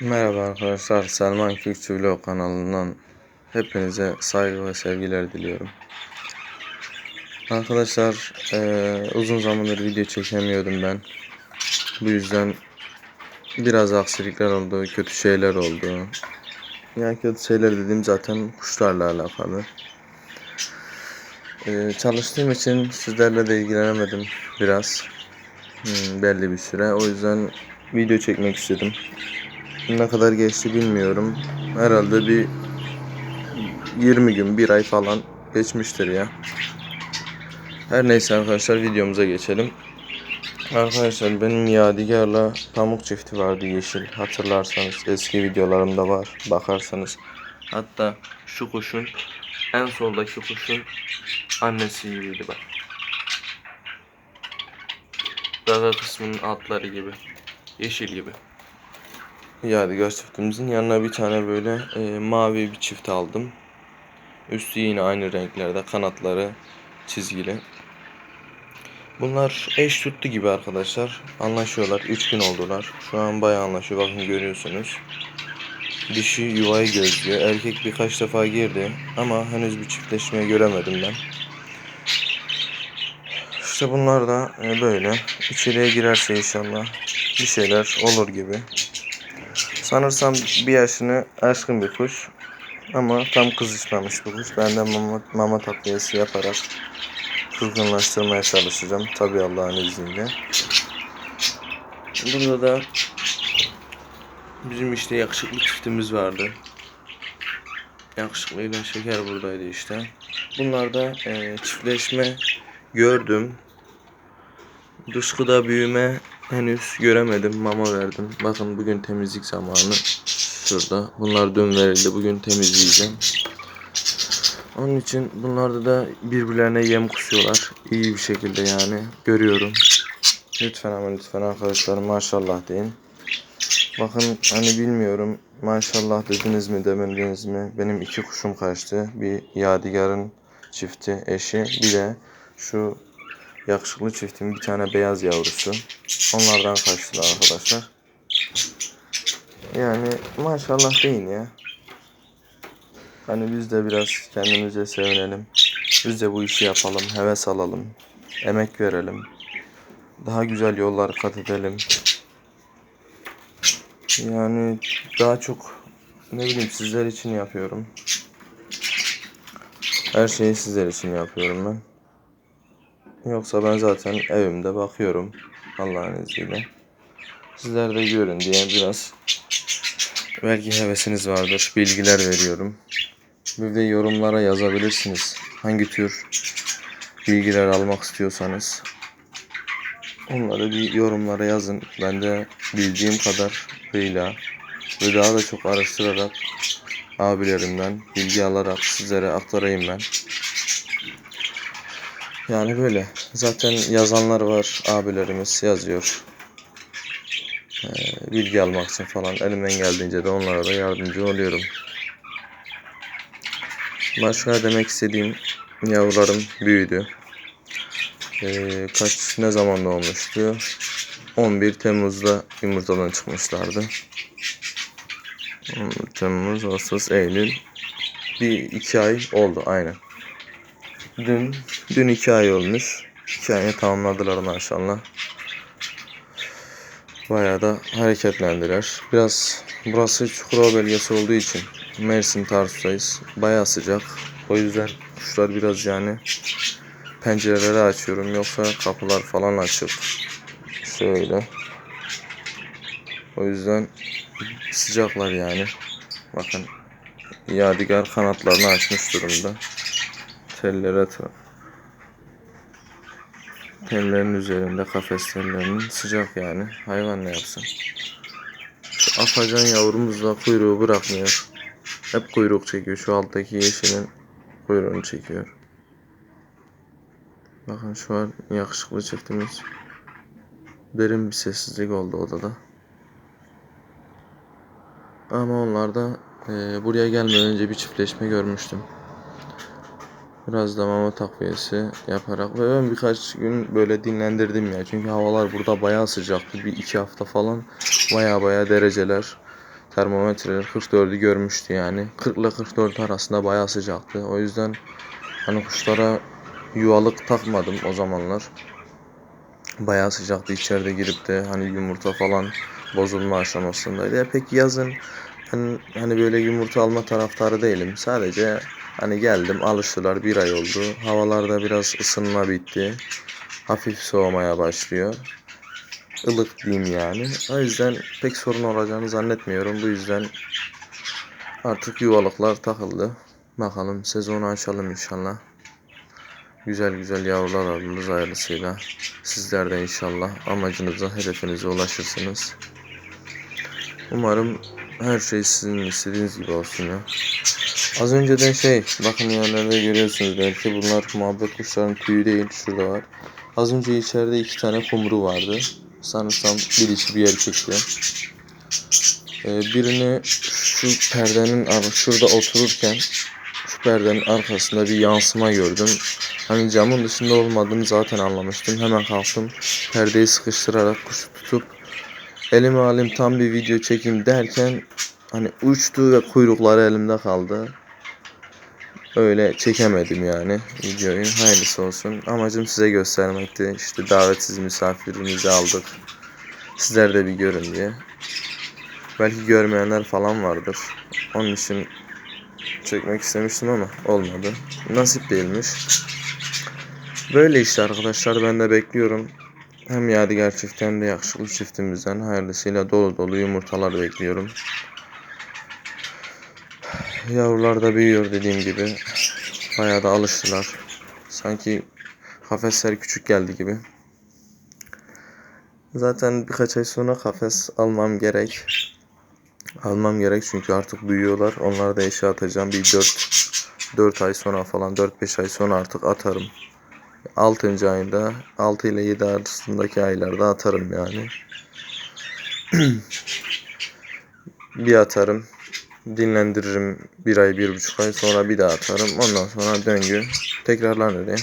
Merhaba arkadaşlar, Selman Kürkçü Vlog kanalından hepinize saygı ve sevgiler diliyorum. Arkadaşlar eee, uzun zamandır video çekemiyordum ben. Bu yüzden biraz aksilikler oldu, kötü şeyler oldu. Yani kötü şeyler dediğim zaten kuşlarla alakalı. Eee, çalıştığım için sizlerle de ilgilenemedim biraz. Hmm, belli bir süre. O yüzden video çekmek istedim. Ne kadar geçti bilmiyorum. Herhalde bir 20 gün, bir ay falan geçmiştir ya. Her neyse arkadaşlar videomuza geçelim. Arkadaşlar benim Yadigar'la pamuk çifti vardı yeşil. Hatırlarsanız eski videolarımda var. Bakarsanız. Hatta şu kuşun en soldaki kuşun annesi gibiydi bak. Gaga kısmının altları gibi. Yeşil gibi. Yadigar çiftimizin yanına bir tane böyle e, mavi bir çift aldım. Üstü yine aynı renklerde, kanatları çizgili. Bunlar eş tuttu gibi arkadaşlar. Anlaşıyorlar. 3 gün oldular. Şu an bayağı anlaşıyor. Bakın görüyorsunuz. Dişi yuvayı gözlüyor. Erkek birkaç defa girdi. Ama henüz bir çiftleşme göremedim ben. İşte bunlar da e, böyle. İçeriye girerse inşallah bir şeyler olur gibi. Sanırsam bir yaşını aşkın bir kuş. Ama tam kızışmamış bu kuş. Ben de mama, mama takviyesi yaparak kızgınlaştırmaya çalışacağım. Tabi Allah'ın izniyle. Burada da bizim işte yakışıklı çiftimiz vardı. Yakışıklıyla şeker buradaydı işte. Bunlarda eee, çiftleşme gördüm. Dışkıda büyüme henüz göremedim. Mama verdim. Bakın bugün temizlik zamanı. Şurada. Bunlar dün verildi. Bugün temizleyeceğim. Onun için bunlarda da birbirlerine yem kusuyorlar. İyi bir şekilde yani. Görüyorum. Lütfen ama lütfen arkadaşlar maşallah deyin. Bakın hani bilmiyorum maşallah dediniz mi demediniz mi? Benim iki kuşum kaçtı. Bir Yadigar'ın çifti eşi. Bir de şu yakışıklı çiftin bir tane beyaz yavrusu. Onlardan kaçtılar arkadaşlar. Yani maşallah deyin ya. Hani biz de biraz kendimize sevinelim. Biz de bu işi yapalım, heves alalım, emek verelim. Daha güzel yollar kat edelim. Yani daha çok ne bileyim sizler için yapıyorum. Her şeyi sizler için yapıyorum ben. Yoksa ben zaten evimde bakıyorum Allah'ın izniyle. Sizler de görün diye biraz belki hevesiniz vardır. Bilgiler veriyorum. Bir de yorumlara yazabilirsiniz. Hangi tür bilgiler almak istiyorsanız. Onları bir yorumlara yazın. Ben de bildiğim kadarıyla ve daha da çok araştırarak abilerimden bilgi alarak sizlere aktarayım ben. Yani böyle. Zaten yazanlar var. Abilerimiz yazıyor. Ee, bilgi almak için falan elimden geldiğince de onlara da yardımcı oluyorum. Başka demek istediğim yavrularım büyüdü. Ee, kaç ne zaman doğmuştu? 11 Temmuz'da yumurtadan çıkmışlardı. 11 Temmuz, Ağustos, Eylül. Bir iki ay oldu aynen. Dün, dün iki ay olmuş. İki ayı tamamladılar maşallah. Bayağı da hareketlendiler. Biraz burası Çukurova bölgesi olduğu için Mersin Tarsus'tayız. Bayağı sıcak. O yüzden kuşlar biraz yani pencereleri açıyorum. Yoksa kapılar falan açık. Şöyle. O yüzden sıcaklar yani. Bakın Yadigar kanatlarını açmış durumda. Tellere ta- tellerin üzerinde kafes tellerinin sıcak yani. Hayvan ne yapsın? Şu afacan yavrumuz da kuyruğu bırakmıyor. Hep kuyruk çekiyor. Şu alttaki yeşilin kuyruğunu çekiyor. Bakın şu an yakışıklı çiftimiz. Derin bir sessizlik oldu odada. Ama onlar da eee, buraya gelmeden önce bir çiftleşme görmüştüm. Biraz da mama takviyesi yaparak ve ben birkaç gün böyle dinlendirdim ya. Çünkü havalar burada bayağı sıcaktı. Bir iki hafta falan baya baya dereceler. termometreler 44'ü görmüştü yani. 40 ile 44 arasında bayağı sıcaktı. O yüzden hani kuşlara yuvalık takmadım o zamanlar. Bayağı sıcaktı içeride girip de hani yumurta falan bozulma aşamasındaydı. Ya pek yazın ben hani böyle yumurta alma taraftarı değilim. Sadece hani geldim alıştılar bir ay oldu. Havalarda biraz ısınma bitti. Hafif soğumaya başlıyor. Ilık diyeyim yani. O yüzden pek sorun olacağını zannetmiyorum. Bu yüzden artık yuvalıklar takıldı. Bakalım sezonu açalım inşallah. Güzel güzel yavrular alırız hayırlısıyla. Sizler de inşallah amacınıza, hedefinize ulaşırsınız. Umarım her şey sizin istediğiniz gibi olsun ya. Az önceden şey, bakın yerlerde görüyorsunuz belki bunlar muhabbet kuşların tüyü değil, şurada var. Az önce içeride iki tane kumru vardı. Sanırsam bir dişi bir erkekti. Ee, birini şu perdenin şurada otururken şu perdenin arkasında bir yansıma gördüm. Hani camın dışında olmadığını zaten anlamıştım. Hemen kalktım. Perdeyi sıkıştırarak kuşu tutup elime alayım tam bir video çekeyim derken hani uçtu ve kuyrukları elimde kaldı. Öyle çekemedim yani videoyu. Hayırlısı olsun. Amacım size göstermekti. İşte davetsiz misafirimizi aldık. Sizler de bir görün diye. Belki görmeyenler falan vardır. Onun için çekmek istemiştim ama olmadı. Nasip değilmiş. Böyle işte arkadaşlar ben de bekliyorum. Hem Yadigar çiftten de yakışıklı çiftimizden hayırlısıyla dolu dolu yumurtalar bekliyorum. Yavrular da büyüyor dediğim gibi. Bayağı da alıştılar. Sanki kafesler küçük geldi gibi. Zaten birkaç ay sonra kafes almam gerek. Almam gerek çünkü artık büyüyorlar. Onları da eşe atacağım. Bir 4 4 ay sonra falan 4-5 ay sonra artık atarım. 6. ayında 6 ile 7 arasındaki aylarda atarım yani. bir atarım. Dinlendiririm bir ay, bir buçuk ay sonra bir daha atarım. Ondan sonra döngü tekrarlanır ya.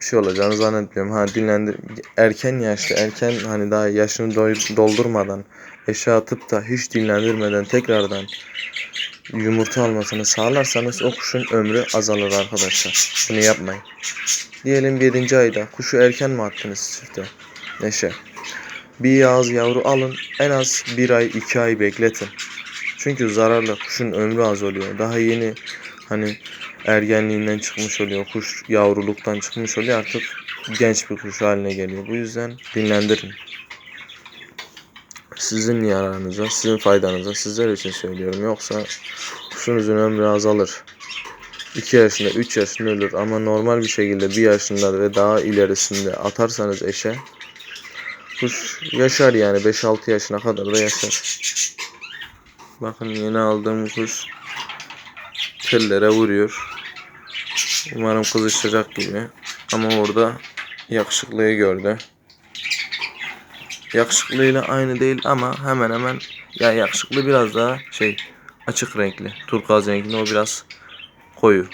Bir şey olacağını zannetmiyorum. Ha dinlendir erken yaşta erken hani daha yaşını doldurmadan eşe atıp da hiç dinlendirmeden tekrardan yumurta almasını sağlarsanız o kuşun ömrü azalır arkadaşlar. Bunu yapmayın. Diyelim 7. ayda kuşu erken mi attınız çifte? Neşe. Bir yağız yavru alın en az bir ay iki ay bekletin. Çünkü zararlı kuşun ömrü az oluyor. Daha yeni hani ergenliğinden çıkmış oluyor. Kuş yavruluktan çıkmış oluyor artık genç bir kuş haline geliyor. Bu yüzden dinlendirin. Sizin yararınıza, sizin faydanıza, sizler için söylüyorum. Yoksa kuşunuzun ömrü azalır. 2 yaşında, 3 yaşında ölür ama normal bir şekilde 1 yaşında ve daha ilerisinde atarsanız eşe kuş yaşar yani 5-6 yaşına kadar da yaşar. Bakın yeni aldığım kuş tellere vuruyor. Umarım kızışacak gibi. Ama orada yakışıklıyı gördü. Yakışıklıyla aynı değil ama hemen hemen ya yakışıklı biraz daha şey açık renkli. Turkuaz renkli o biraz koyu.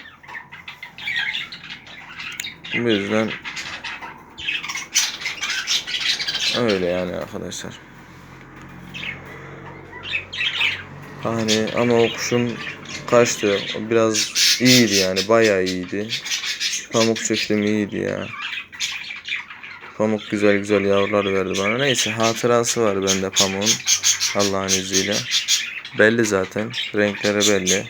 Bu yüzden öyle yani arkadaşlar. Hani ama o kuşun kaçtı. Biraz iyiydi yani bayağı iyiydi. Pamuk çektim iyiydi ya. Pamuk güzel güzel yavrular verdi bana. Neyse hatırası var bende pamuğun. Allah'ın izniyle. Belli zaten. Renkleri belli.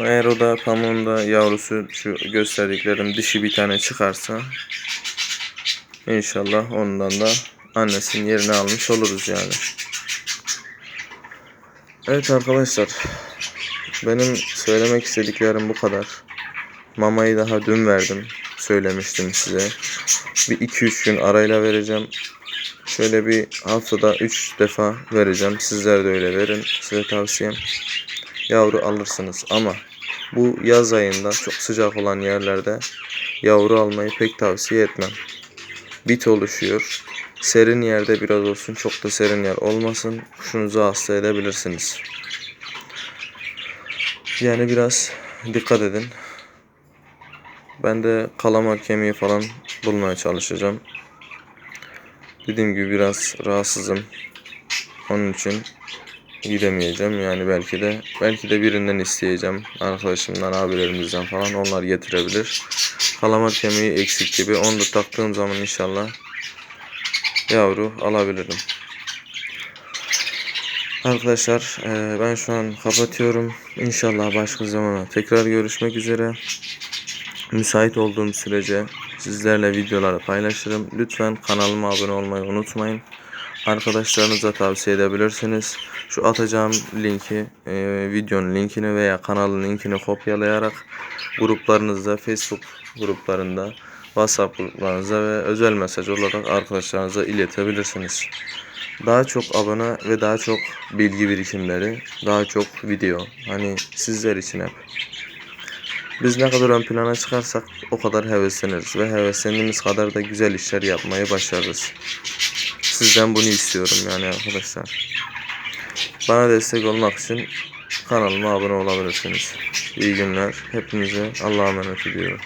Eğer o da pamuğun da yavrusu şu gösterdiklerim dişi bir tane çıkarsa inşallah ondan da annesinin yerini almış oluruz yani. Evet arkadaşlar. Benim söylemek istediklerim bu kadar. Mamayı daha dün verdim. Söylemiştim size. Bir 2-3 gün arayla vereceğim. Şöyle bir haftada 3 defa vereceğim. Sizler de öyle verin. Size tavsiyem. Yavru alırsınız ama bu yaz ayında çok sıcak olan yerlerde yavru almayı pek tavsiye etmem. Bit oluşuyor. Serin yerde biraz olsun çok da serin yer olmasın. Kuşunuzu hasta edebilirsiniz. Yani biraz dikkat edin. Ben de kalamar kemiği falan bulmaya çalışacağım. Dediğim gibi biraz rahatsızım. Onun için gidemeyeceğim. Yani belki de belki de birinden isteyeceğim. Arkadaşımdan, abilerimizden falan onlar getirebilir. Kalamar kemiği eksik gibi. Onu da taktığım zaman inşallah yavru alabilirim. Arkadaşlar eee, ben şu an kapatıyorum. İnşallah başka zamana tekrar görüşmek üzere. Müsait olduğum sürece sizlerle videoları paylaşırım. Lütfen kanalıma abone olmayı unutmayın. Arkadaşlarınıza tavsiye edebilirsiniz. Şu atacağım linki, e, videonun linkini veya kanalın linkini kopyalayarak gruplarınızda, Facebook gruplarında, WhatsApp gruplarınıza ve özel mesaj olarak arkadaşlarınıza iletebilirsiniz. Daha çok abone ve daha çok bilgi birikimleri, daha çok video. Hani sizler için hep. Biz ne kadar ön plana çıkarsak o kadar hevesleniriz ve heveslendiğimiz kadar da güzel işler yapmayı başarırız. Sizden bunu istiyorum yani arkadaşlar. Bana destek olmak için kanalıma abone olabilirsiniz. İyi günler. Hepinize Allah'a emanet ediyorum.